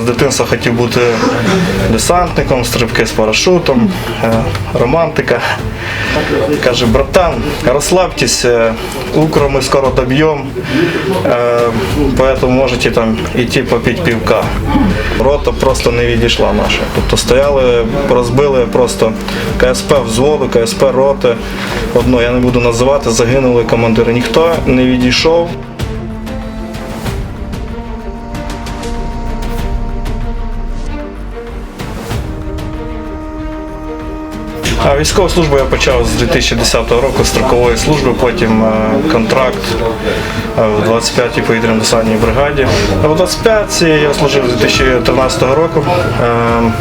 З дитинства хотів бути десантником, стрибки з парашутом, е, романтика. Каже, братан, розслабьтесь, е, укро ми скоро доб'ємо, е, поэтому можете там йти попити півка. Рота просто не відійшла наша. Тобто стояли, розбили просто КСП взводу, КСП роти. Одно я не буду називати, загинули командири. Ніхто не відійшов. Військову службу я почав з 2010 року строкової служби, потім е, контракт е, в 25-й повітряно-десантній бригаді. А В 25-й я служив з 2013 року. Е,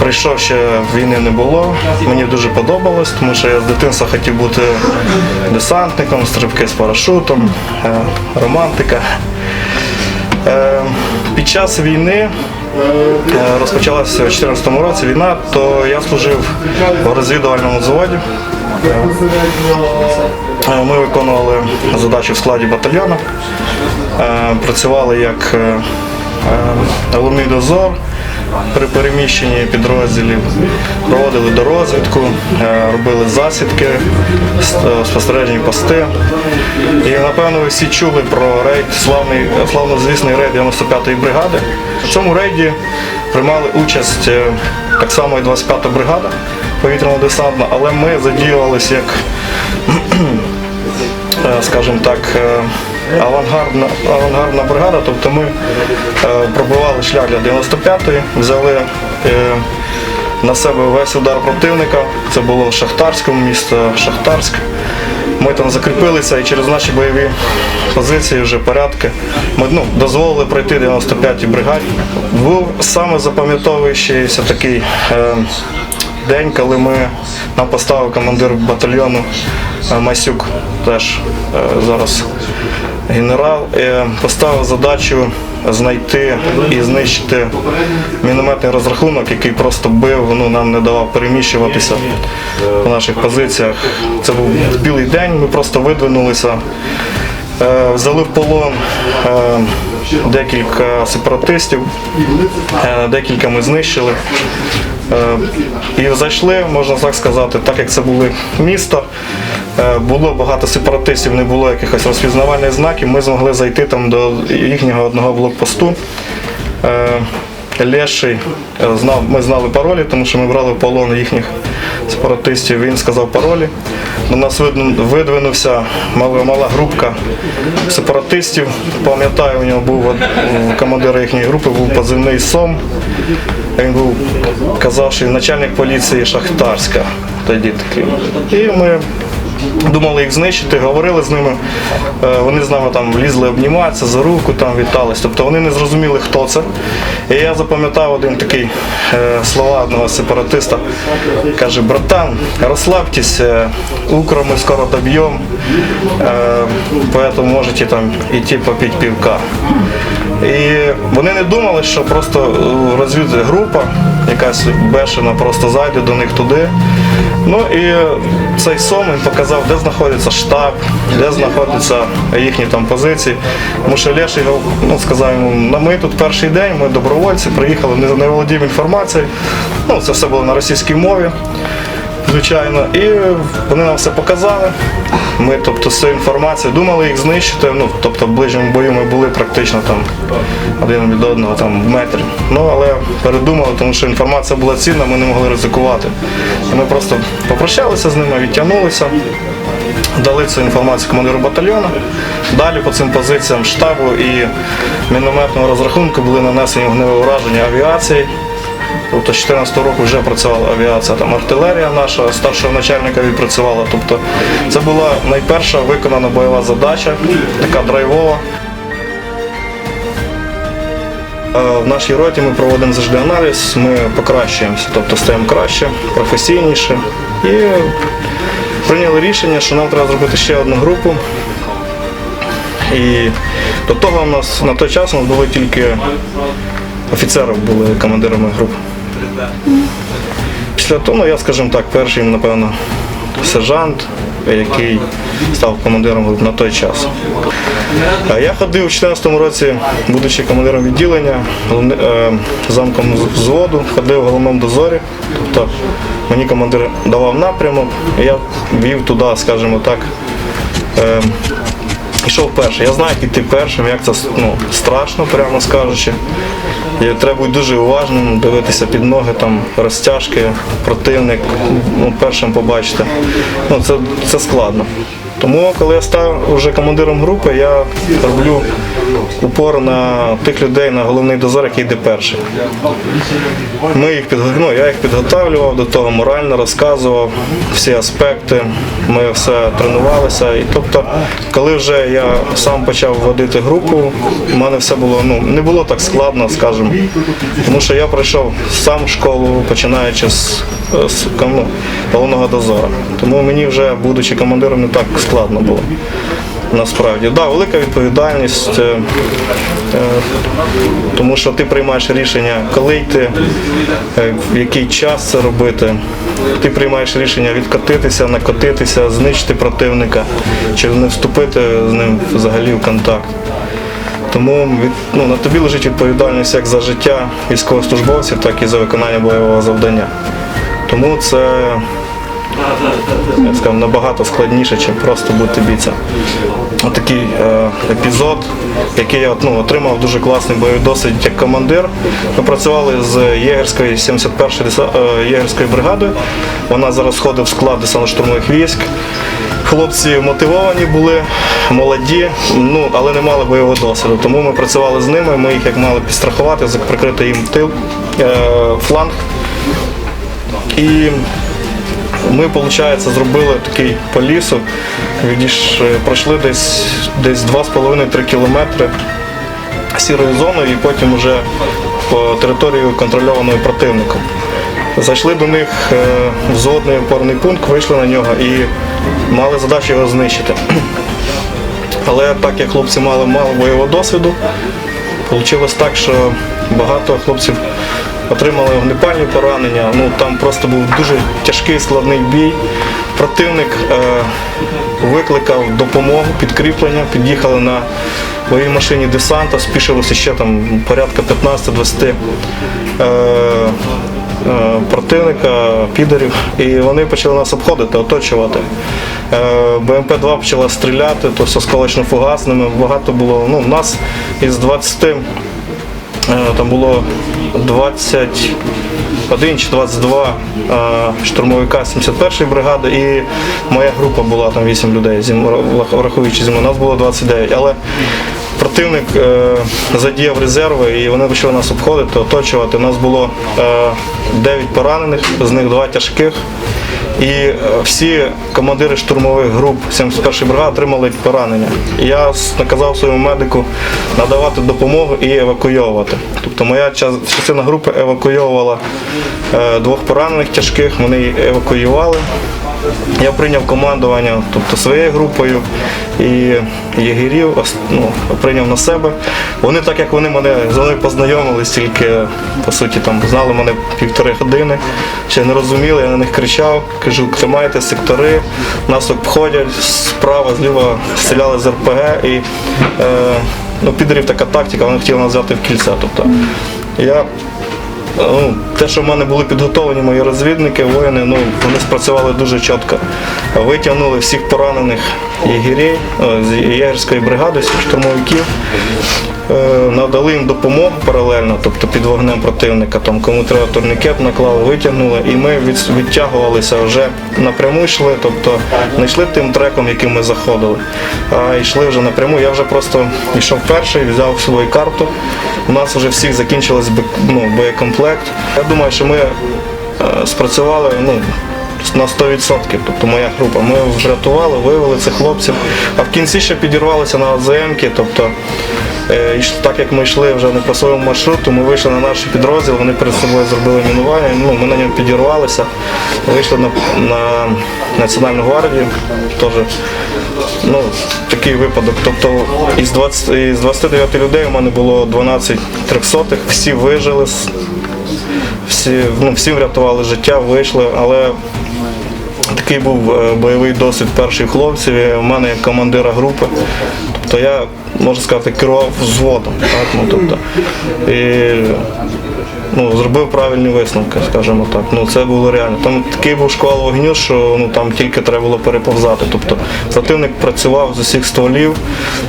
Прийшов ще війни не було. Мені дуже подобалось, тому що я з дитинства хотів бути десантником, стрибки з парашутом, романтика. Під час війни розпочалася у 2014 році війна, то я служив в розвідувальному взводі. Е, Ми виконували задачі в складі батальйону, Е, працювали як е, е, головний дозор при переміщенні підрозділів, проводили дорозвідку, е, робили засідки, е, спостережні пости. І напевно ви всі чули про рейд, славний, славнозвісний рейд 95-ї бригади. В цьому рейді приймали участь е, так само і 25-та бригада повітряно-десантна, але ми задіювалися як е, скажімо так, е, авангардна, авангардна бригада, тобто ми е, пробивали шлях для 95-ї, взяли е, на себе весь удар противника. Це було в Шахтарському, місто Шахтарськ. Ми там закріпилися і через наші бойові позиції, вже порядки, ми ну, дозволили пройти 95-й бригаді. Був саме запам'ятовуючийся такий е, день, коли ми нам поставив командир батальйону е, Масюк, теж е, зараз генерал, е, поставив задачу знайти і знищити мінометний розрахунок, який просто бив, ну, нам не давав переміщуватися по наших позиціях. Це був білий день, ми просто видвинулися. Е, Взяли в полон е, декілька сепаратистів, декілька ми знищили. І зайшли, можна так сказати, так як це було місто, е, було багато сепаратистів, не було якихось розпізнавальних знаків, ми змогли зайти там до їхнього одного блокпосту. Е, Леший е, знав, ми знали паролі, тому що ми брали в полон їхніх сепаратистів. Він сказав паролі. До нас видвинувся мала, мала групка сепаратистів. Пам'ятаю, у нього був командира їхньої групи був позивний Сом. Він був казав, що він начальник поліції Шахтарська. Тоді такий. І ми Думали їх знищити, говорили з ними. Е, Вони з нами там лізли обніматися за руку, там вітались. Тобто вони не зрозуміли, хто це. І я запам'ятав один такий е, слова одного сепаратиста. Каже, братан, розслабтесь, е, укро ми скоро доб'ємо, поэтому можете там йти попити півка. І вони не думали, що просто е, розвідгрупа, якась бешена, просто зайде до них туди. Ну і цей сом він показав, де знаходиться штаб, де знаходяться їхні там позиції. Тому Леш його ну, сказав йому, «Ну, ми тут перший день, ми добровольці, приїхали, не володіємо інформацією. Ну, це все було на російській мові, звичайно. І вони нам все показали. Ми тобто, з цією інформацією думали їх знищити. Ну, тобто в ближньому бою ми були практично там один від одного там, в метрі. Ну, але передумали, тому що інформація була цінна, ми не могли ризикувати. І ми просто попрощалися з ними, відтягнулися, дали цю інформацію командиру батальйону. Далі по цим позиціям штабу і мінометного розрахунку були нанесені вогневе ураження авіації. Тобто з 2014 року вже працювала авіація, там артилерія наша старшого начальника відпрацювала. Тобто це була найперша виконана бойова задача, така драйвова. Е, В нашій роті ми проводимо завжди аналіз, ми покращуємося, тобто стаємо краще, професійніше. І прийняли рішення, що нам треба зробити ще одну групу. І до того у нас на той час у нас були тільки офіцерів були командирами груп. Після того, ну я скажімо так, перший, напевно, сержант, який став командиром групи на той час. Я ходив у 2014 році, будучи командиром відділення, е, замком взводу, ходив в головному дозорі. Тобто мені командир давав напрямок, я вів туди, скажімо так, Йшов перший. Я знаю, як іти першим, як це ну, страшно, прямо скажучи. І треба бути дуже уважним, дивитися під ноги, там, розтяжки, противник, ну, першим побачити. Ну, це, це складно. Тому, коли я став вже командиром групи, я роблю упор на тих людей, на головний дозор, який йде перший. Ми їх підго- ну, я їх підготовлював до того, морально розказував всі аспекти. Ми все тренувалися. І тобто, коли вже я сам почав водити групу, у мене все було ну не було так складно, скажімо. Тому що я пройшов сам школу, починаючи з, з ну, головного дозору. Тому мені вже, будучи командиром, не так складно було. Насправді, да, велика відповідальність, е, е, тому що ти приймаєш рішення, коли йти, е, в який час це робити. Ти приймаєш рішення відкотитися, накотитися, знищити противника, чи не вступити з ним взагалі в контакт. Тому ну, на тобі лежить відповідальність як за життя військовослужбовців, так і за виконання бойового завдання. Тому це я сказав, набагато складніше, ніж просто бути бійцем. Отакий е, епізод, який я ну, отримав дуже класний бойовий досвід як командир. Ми працювали з Єгерської 71-ї деса- е, єгерської бригади. Вона зараз входить в склад десантно-штурмових військ. Хлопці мотивовані були, молоді, ну але не мали бойового досвіду. Тому ми працювали з ними. Ми їх як мали підстрахувати, прикрити їм тил, е, фланг. І ми, виходить, зробили такий по лісу, відійш, пройшли десь, десь 2,5-3 кілометри сірою зоною і потім вже по території контрольованої противником. Зайшли до них е, в зодний опорний пункт, вийшли на нього і мали задачу його знищити. Але так як хлопці мали мало бойового досвіду, вийшло так, що багато хлопців отримали вогнепальні поранення. Ну там просто був дуже тяжкий складний бій. Противник е, викликав допомогу, підкріплення, під'їхали на бойовій машині десанта, спішилося ще там порядка 15-20 е, е, противника, підерів, і вони почали нас обходити, оточувати. Е, БМП-2 почала стріляти, то з осколочно-фугасними. Багато було. Ну, нас із 20 е, там було 21 чи 22 е, штурмовика 71-ї бригади, і моя група була там 8 людей, враховуючи мною, нас було 29. Але противник е, задіяв резерви і вони почали нас обходити, оточувати. У нас було е, 9 поранених, з них 2 тяжких. І е, всі командири штурмових груп 71-ї бригади отримали поранення. Я наказав своєму медику надавати допомогу і евакуйовувати. Тобто моя час- частина групи евакуйовувала е, двох поранених тяжких, вони евакуювали. Я прийняв командування тобто, своєю групою і єгерів ну, прийняв на себе. Вони, так як вони мене з мною познайомились, тільки по суті там знали мене півтори години, ще не розуміли, я на них кричав, кажу, тримайте сектори, нас обходять справа, зліва стріляли з РПГ і е, ну, підерів така тактика, вони хотіли нас взяти в кільце. Тобто, я Ну, те, що в мене були підготовлені мої розвідники, воїни, ну, вони спрацювали дуже чітко. Витягнули всіх поранених єгерей е, з єгерської бригади, всіх штурмовиків, надали їм допомогу паралельно, тобто під вогнем противника, там, кому треба турнікет наклали, витягнули, і ми від, відтягувалися вже напряму йшли, тобто не йшли тим треком, яким ми заходили, а йшли вже напряму. Я вже просто йшов перший, взяв свою карту. У нас вже всіх закінчилось ну, боєкомплект. Я думаю, що ми е, спрацювали ну, на 100%. Тобто моя група. Ми врятували, вивели цих хлопців. А в кінці ще підірвалися на АЗМки. Тобто, е, так як ми йшли вже не по своєму маршруту, ми вийшли на наш підрозділ, вони перед собою зробили мінування. Ну, ми на ньому підірвалися, вийшли на, на Національну гвардію. Теж ну, такий випадок. Тобто із, 20, із 29 людей у мене було 12 трьохсотих, всі вижили, всі, ну, всім врятували життя, вийшли, але Такий був е, бойовий досвід перших хлопців. І у мене як командира групи. Тобто я, можна сказати, керував взводом. Так? Ну, тобто, і, ну, зробив правильні висновки, скажімо так. Ну, це було реально. Там такий був шквал вогню, що ну, там тільки треба було переповзати. Тобто противник працював з усіх стволів,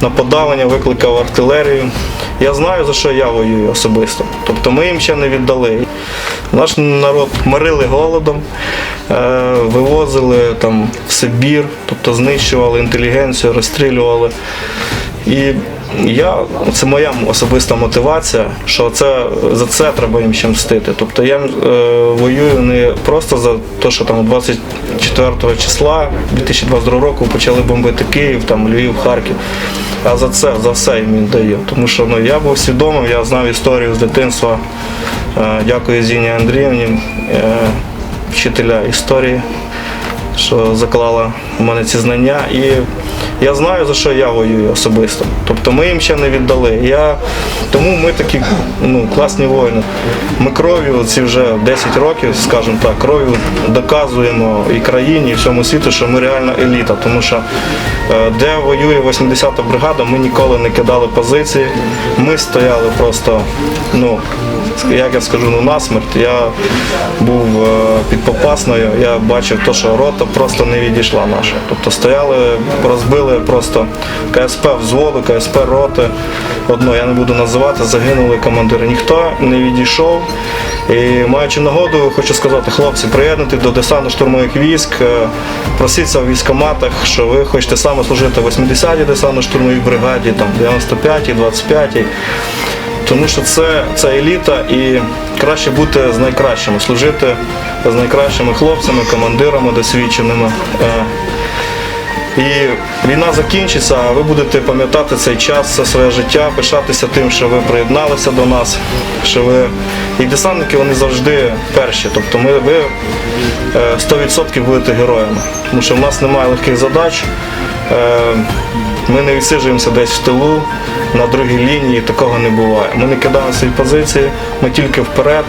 на подавлення викликав артилерію. Я знаю, за що я воюю особисто. Тобто ми їм ще не віддали. Наш народ морили голодом, е, вивозили там в Сибір, тобто знищували інтелігенцію, розстрілювали. І я, це моя особиста мотивація, що це, за це треба їм ще мстити. Тобто я е, воюю не просто за те, що там 24 числа 2022 року почали бомбити Київ, там, Львів, Харків. А за це, за все їм віддаю. Тому що ну, я був свідомим, я знав історію з дитинства. Е, Дякую Зіні Андріївні, е, вчителя історії, що заклала в мене ці знання. І я знаю, за що я воюю особисто. Тобто ми їм ще не віддали. Я, тому ми такі ну, класні воїни. Ми кров'ю ці вже 10 років, скажімо так, кров'ю доказуємо і країні, і всьому світу, що ми реальна еліта. Тому що е, де воює 80-та бригада, ми ніколи не кидали позиції. Ми стояли просто, ну, як я скажу, ну насмерть. Я був е, під Попасною, я бачив те, що рота просто не відійшла наша. Тобто стояли, розбили просто КСП взводу, КСП роти. Одно я не буду називати, загинули командири. Ніхто не відійшов. І маючи нагоду, хочу сказати, хлопці, приєднати до десантно-штурмових військ, е, просіться в військоматах, що ви хочете саме служити в 80-й десантно-штурмовій бригаді, там 95-й, 25-й. Тому що це, це еліта і краще бути з найкращими, служити з найкращими хлопцями, командирами досвідченими. Е, І війна закінчиться, а ви будете пам'ятати цей час, все своє життя, пишатися тим, що ви приєдналися до нас, що ви. І десантники вони завжди перші. Тобто ми, ви е, 100% будете героями. Тому що в нас немає легких задач. Е, Ми не відсиджуємося десь в тилу, на другій лінії, такого не буває. Ми не кидаємо свої позиції, ми тільки вперед.